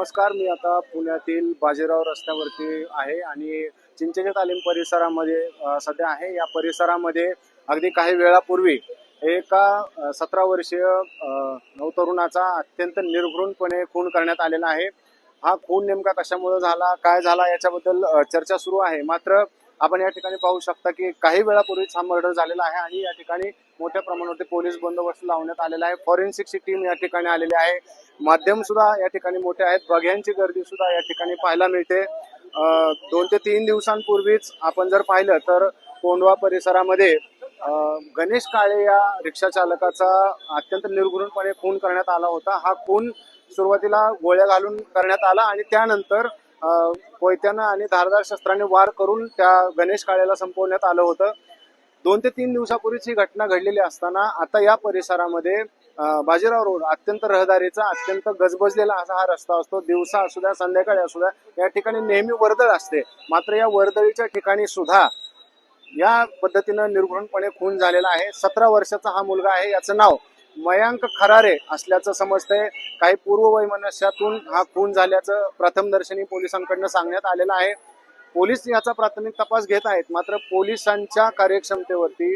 नमस्कार मी आता पुण्यातील बाजीराव रस्त्यावरती आहे आणि चिंचणी तालीम परिसरामध्ये सध्या आहे. या परिसरामध्ये अगदी काही वेळापूर्वी एका सतरा वर्षीय नवतरुणाचा अत्यंत निर्घृणपणे खून करण्यात आलेला आहे. हा खून नेमका कशामुळे झाला काय झाला याच्याबद्दल चर्चा सुरू आहे. मात्र आपण या ठिकाणी पाहू शकता की काही वेळापूर्वीच हा मर्डर झालेला आहे आणि या ठिकाणी मोठ्या प्रमाणावरती पोलीस बंदोबस्त लावण्यात आलेला आहे. फॉरेन्सिकची टीम या ठिकाणी आलेली आहे. माध्यम सुद्धा या ठिकाणी मोठे आहेत. बघ्यांची गर्दी सुद्धा या ठिकाणी पाहायला मिळते. दोन ते तीन दिवसांपूर्वीच आपण जर पाहिलं तर कोंडवा परिसरामध्ये गणेश काळे या रिक्षा चालकाचा अत्यंत निर्घृणपणे खून करण्यात आला होता. हा खून सुरुवातीला गोळ्या घालून करण्यात आला आणि त्यानंतर कोयत्यानं आणि धारदार शस्त्राने वार करून त्या गणेश काळेला संपवण्यात आलं होतं. दोन ते तीन दिवसापूर्वीच ही घटना घडलेली असताना आता या परिसरामध्ये बाजीराव रोड अत्यंत रहदारीचा अत्यंत गजबजलेला असा हा रस्ता असतो. दिवसा असू द्या संध्याकाळी असू द्या या ठिकाणी नेहमी वर्दळ असते. मात्र या वर्दळीच्या ठिकाणी सुद्धा या पद्धतीनं निर्घृणपणे खून झालेला आहे. सतरा वर्षाचा हा मुलगा आहे याचं नाव मयांक खरारे असल्याचं समजतंय. काही पूर्ववैमनस्यातून हा खून झाल्याचं प्रथमदर्शनी पोलिसांकडनं सांगण्यात आलेलं आहे. पोलीस याचा प्राथमिक तपास घेत आहेत. मात्र पोलिसांच्या कार्यक्षमतेवरती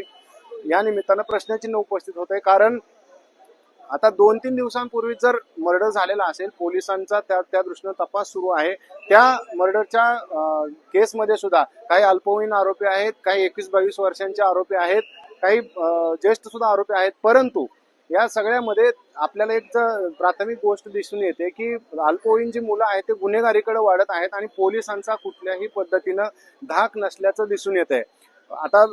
या निमित्तानं प्रश्नचिन्ह उपस्थित होत आहे कारण आता दोन तीन दिवसांपूर्वी जर मर्डर झालेला असेल पोलिसांचा त्या त्या दृष्टीनं तपास सुरू आहे. त्या मर्डरच्या केसमध्ये सुद्धा काही अल्पवयीन आरोपी आहेत काही एकवीस बावीस वर्षांचे आरोपी आहेत काही ज्येष्ठ सुद्धा आरोपी आहेत. परंतु या सगळ्यामध्ये आपल्याला एक प्राथमिक गोष्ट दिसून येते की अल्पवयीन जी मुलं आहेत ते गुन्हेगारीकडे वाढत आहेत आणि पोलिसांचा कुठल्याही पद्धतीनं धाक नसल्याचं दिसून येत आहे आता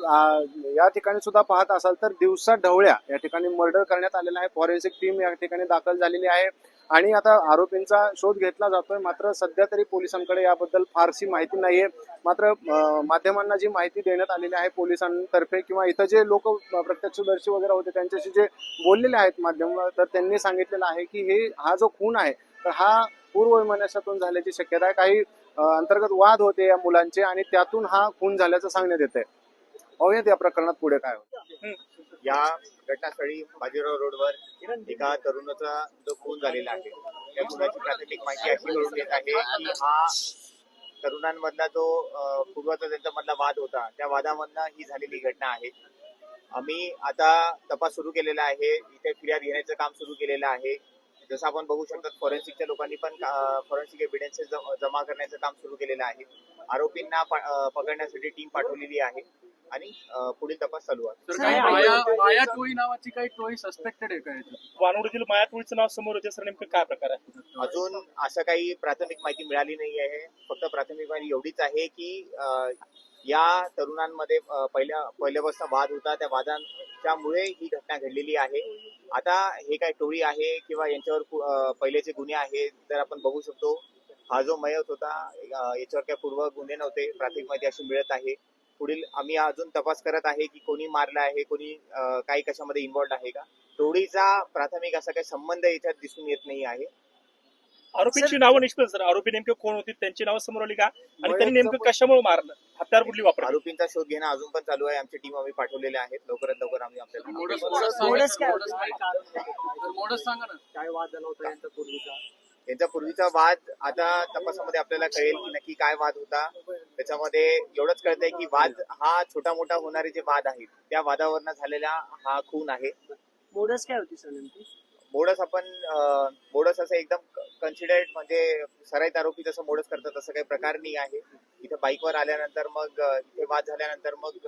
या ठिकाणी सुद्धा पाहत असाल तर दिवसा ढवळ्या या ठिकाणी मर्डर करण्यात आलेला आहे. फॉरेन्सिक टीम या ठिकाणी दाखल झालेली आहे. आणि आता आरोपींचा शोध घेतला जातोय. मात्र सध्या तरी पोलिसांकडे याबद्दल फारशी माहिती नाहीये. मात्र माध्यमांना जी माहिती देण्यात आलेली आहे पोलिसांतर्फे किंवा इथं जे लोक प्रत्यक्षदर्शी वगैरे होते त्यांच्याशी जे बोललेले आहेत माध्यम तर त्यांनी सांगितलेलं आहे की हे हा जो खून आहे तर हा पूर्ववैमनस्यातून झाल्याची शक्यता आहे. काही अंतर्गत वाद होते या मुलांचे आणि त्यातून हा खून झाल्याचं सांगण्यात येत आहे पाहूयात या प्रकरणात पुढे काय होतं. या घटनास्थळी बाजीराव रोडवर एका तरुणाचा जो खून झालेला आहे त्या खुनाची प्राथमिक माहिती अशी मिळून येत आहे की हा तरुणांमधला जो पूर्वाचा त्यांचा मधला वाद होता त्या वादामधनं ही झालेली घटना आहे. आम्ही आता तपास सुरू केलेला आहे इथे फिर्याद घेण्याचं काम सुरू केलेलं आहे. जसं आपण बघू शकतो फॉरेन्सिकच्या लोकांनी पण फॉरेन्सिक एव्हिडन्सेस जमा करण्याचं काम सुरू केलेलं आहे. आरोपींना पकडण्यासाठी टीम पाठवलेली आहे. आणि पुढील तपास चालू आहे. काही माया माया टोळी नावाची काही टोळी सस्पेक्टेड आहे का याच्यात? वानवडीतील माया टोळीचं नाव समोर सर नेमकं काय प्रकार आहे? अजून असं काही प्राथमिक माहिती मिळाली नाही आहे. फक्त प्राथमिक माहिती एवढीच आहे की अं, या तरुणांमध्ये अं, पहिल्या पहिल्यापासून वाद होता. त्या वादांच्यामुळे ही घटना घडलेली आहे. आता हे काय टोळी आहे किंवा यांच्यावर पु- अं, पहिलेचे गुन्हे आहेत तर आपण बघू शकतो हा जो मयत होता अं, याच्यावर काही पूर्व गुन्हे नव्हते. प्राथमिक माहिती अशी मिळत आहे. पुढील आम्ही अजून तपास करत आहे की कोणी मारलं आहे कोणी काही कशामध्ये इन्व्हॉल्ड आहे का? टोळीचा प्राथमिक असा काही संबंध याच्यात दिसून येत नाही आहे. आरोपींची नावं निष्पन्न सर. आरोपी नेमके कोण होती त्यांची नावं समोर आली का? आणि त्यांनी नेमकं कशामुळे मारलं? हत्यार कुठली वापरली? आरोपींचा शोध घेणं अजून पण चालू आहे. आमची टीम आम्ही पाठवलेले आहेत. लवकरात लवकर आम्ही आपल्याला मोडस सांगा. मोडस काय मोडस काय? तर मोडस सांगा ना. काय वाद झाला होता यांचा पूर्वीचा? यांचा पूर्वीचा वाद आता तपासामध्ये आपल्याला कळेल की नक्की काय वाद होता. त्याच्यामध्ये एवढंच कळतंय की वाद हा छोटा मोठा होणारे जे वाद आहेत त्या वादावरनं झालेला हा खून आहे. मोडस काय होती सर नेमकी? मोडस आपण मोडस असं एकदम कन्सिडर्ड म्हणजे सराईत आरोपी जसं मोडस करतात तसं काही प्रकार नाही आहे. इथे बाईकवर आल्यानंतर मग इथे वाद झाल्यानंतर मग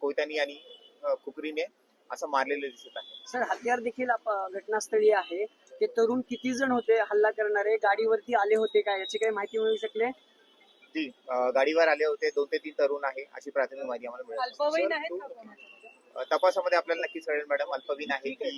कोयत्यानी आणि अं, खुपरीने असं मारलेलं दिसत आहे. सर हत्यार देखील घटनास्थळी आहे. ते तरुण किती जण होते हल्ला करणारे? गाडीवरती आले होते का? याची काही माहिती मिळू शकले जी गाडीवर आले होते. दोन ते तीन तरुण आहे. अशी प्राथमिक माहिती आम्हाला मिळाली तपासामध्ये आपल्याला नक्कीच कळेल मॅडम अल्पवीन आहे की